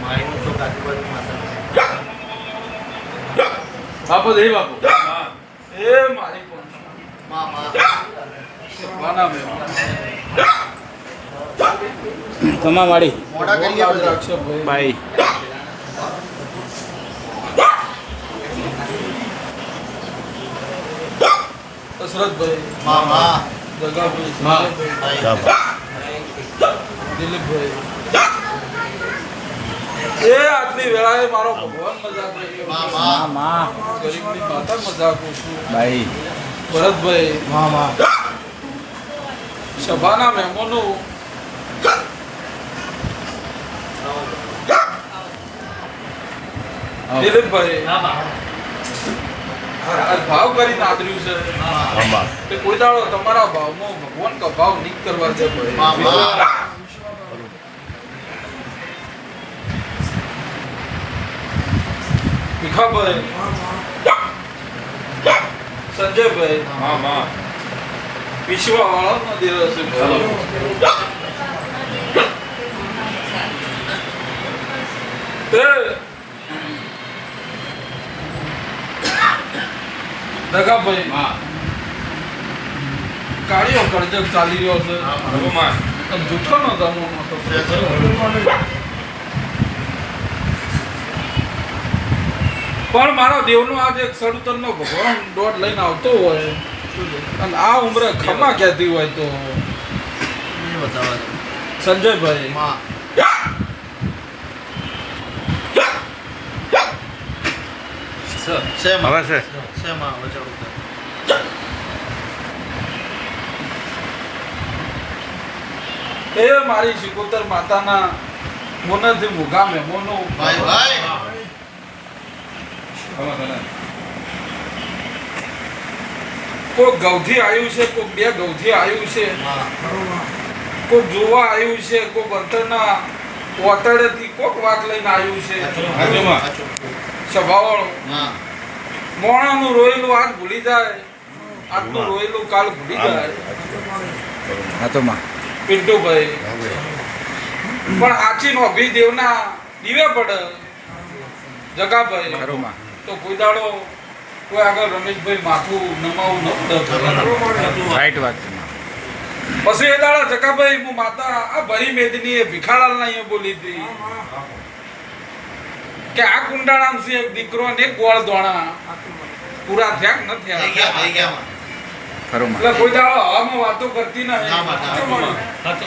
માયનું તો આજુબાજુ માતા બાપુ દે બાપુ. એ મારી પણ માં માં વાના મેં કમાવાડી ભાઈ. દશરથભાઈ ભાઈ. દિલીપભાઈ એ આટલી વેળાએ મારો ભગવાન મજાક રહ્યો માં માં માં માં. ગરીબની માતા મજાક છું બાઈ ભરતભાઈ માં માં સભાના મહેમાનો દિલીપભાઈ ભાવ કરીને આદર્યું છે. કોઈ દાડો તમારા ભાવમાં ભગવાન કા ભાવ નીક કરવા દે ભાઈ માં માં ભીખાભાઈ. સંજયભાઈ. હા હા. વિશ્વા વાળા દિવસે દગાભાઈ મારા દેવ કરજક ચાલી રહ્યો છે. હનુમાન જૂઠો નો ધમો પણ મારા દેવનો આજે એક સડુતરનો ભગવાન દોડ લઈને આવતો હોય. અને આ ઉંમરે ખમા કહેતી હોય તો. સંજયભાઈ. માં સર છે માં હવે છે. છે માં ચાલુ કર. એ મારી શિકોતર માતાના મોનથી મુગા મહેમાનો ભાઈ ભાઈ. કોક ગૌથી આવ્યું છે કોક બે ગૌથી આવ્યું છે. કોક જોવા આવ્યું છે કોક અંતરના ઓતડેથી કોક વાત લઈને આવ્યું છે. સ્વભાવવાળો માં મોણાનું રોયેલું આજ ભૂલી જાય. આટલું રોયેલું કાલ ભૂલી જાય. હા તો માં. પિન્ટુભાઈ. પણ આચી નો અભિદેવના દીવે પડે. જગાભાઈ. તો કોઈ દાડો કોઈ આગળ રમેશભાઈ માથું નમાવું ન રાઈટ વાત પછી એ દાડા જગાભાઈ હું માતા આ ભરી મેદની એ ભિખાડાલ ના અહીંયા બોલી હતી. કે આ કુંડાળામ છે એક દીકરો ને ગોળ દોણા. પૂરા થયા ન થયા? માં માં. એટલે કોઈ દાડો હવામાં વાતો કરતી ના, માતા.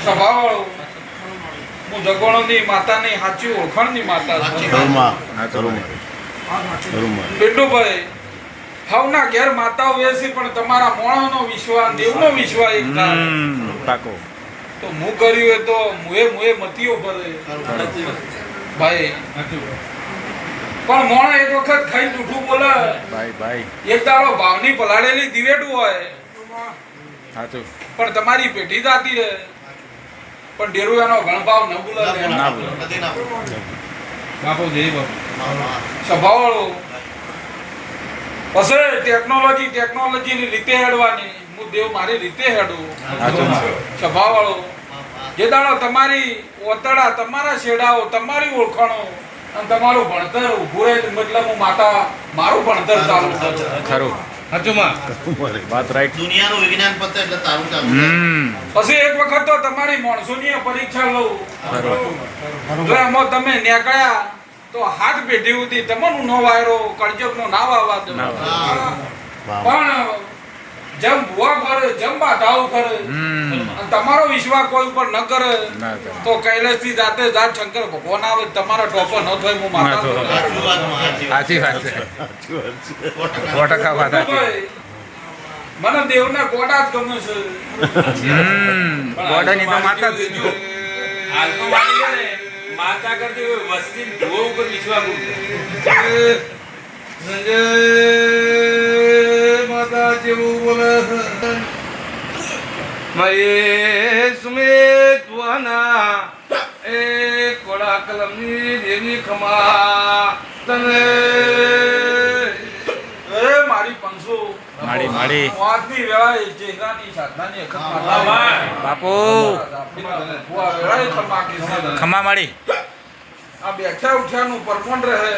સ્વભાવવાળો. હું સાચી ઓળખાણની માતા સાચી છું વાત. હા તો માં ખરું માં. પિન્ટુભાઈ હવના ઘેર માતા વેસી પણ તમારા મોણાનો વિશ્વાસ દેવનો વિશ્વાસ એક પાકો. તો હું કર્યું એ તો મુએ મુએ મતીઓ ભરે. ભાઈ પણ મોણ એક વખત ખાઈ જૂઠું બોલે. ભાઈ ભાઈ. એક દાડો ભાવની પલાળેલી દિવેટું હોય. સાચું પણ તમારી પેઢી જાતી રહે પણ ડેરુ એનો ગણભાવ ન બોલે. ના બોલો. બાપુ જય બાપુ. માં પછી ટેકનોલોજી ની રીતે હેડવાની. હું દેવ મારી રીતે હેડું. સાચું વાળો જે દાડો તમારી ઓતડા તમારા શેડાઓ તમારી ઓળખાણો અને તમારું ભણતર ઊભું રહે મતલબ હું માતા મારું ભણતર ચાલુ ખરું. વાત રાઈટ દુનિયાનું વિજ્ઞાન પતે એટલે તારું ચાલુ પછી એક વખત તો તમારી માણસોની પરીક્ષા લઉં. એમાં તમે નીકળ્યા તો હાથ પેઢી સુધી તમારું નો વાયરો કળજબનો ના વાવા દો પણ જેમ ભૂવા કરે જેમ બાધાઓ કરે. હમ. અને તમારો વિશ્વાસ કોઈ ઉપર ન કરે તો કૈલાસ કૈલાસથી જાતે જાત શંકર ભગવાન આવે તમારો ટોપર ન થાય હું. છું. સાચું વાત છે. સો ટકા. વાત મને દેવના ગોડા જ ગમે છે. હમ. ગોડાની તો માતા જ માતા કરતી વસ્તી ધોવા ઉપર વિશ્વાસ સંજય મહેશ મેતવાના એ કોડા કલમની દેવી ખમા તને એ મારી પંસો માડી, માડી. વાતની વેળાએ ચહેરાની સાધનાની બાપુ ખમા. માડી આ બેઠા ઉઠ્યાનું પરમણ રહે.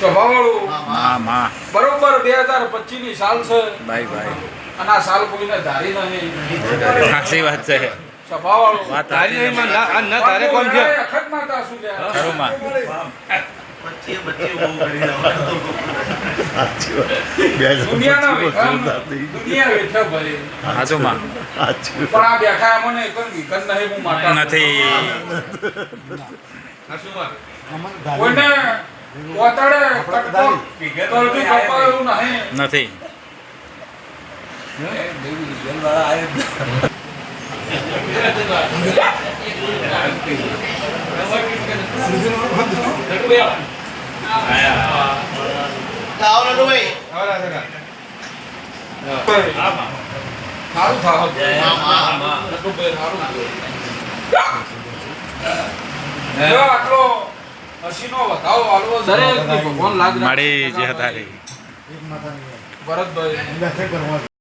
સ્વભાવવાળું મા મા બરોબર બે હજાર પચીસની સાલ છે. ભાઈ ભાઈ. અને આ સાલ કોઈને ધારી નહીં. સાચી વાત છે. સ્વભાવવાળું વાત સાચી છે. તારે કોણ છે? અખત માતા શું લે ખરું માં બચ્ચીએ બચ્ચીએ બહુ કરી રહ્યા. દુનિયાના વિધાન દુનિયા વેઠા ભરે સાચું માં પણ આ બેઠા મને એક નહીં હું માતા નથી. કોઈને નથી. સારું થાવ. આટલો માડી જે તારી ભરતભાઈ.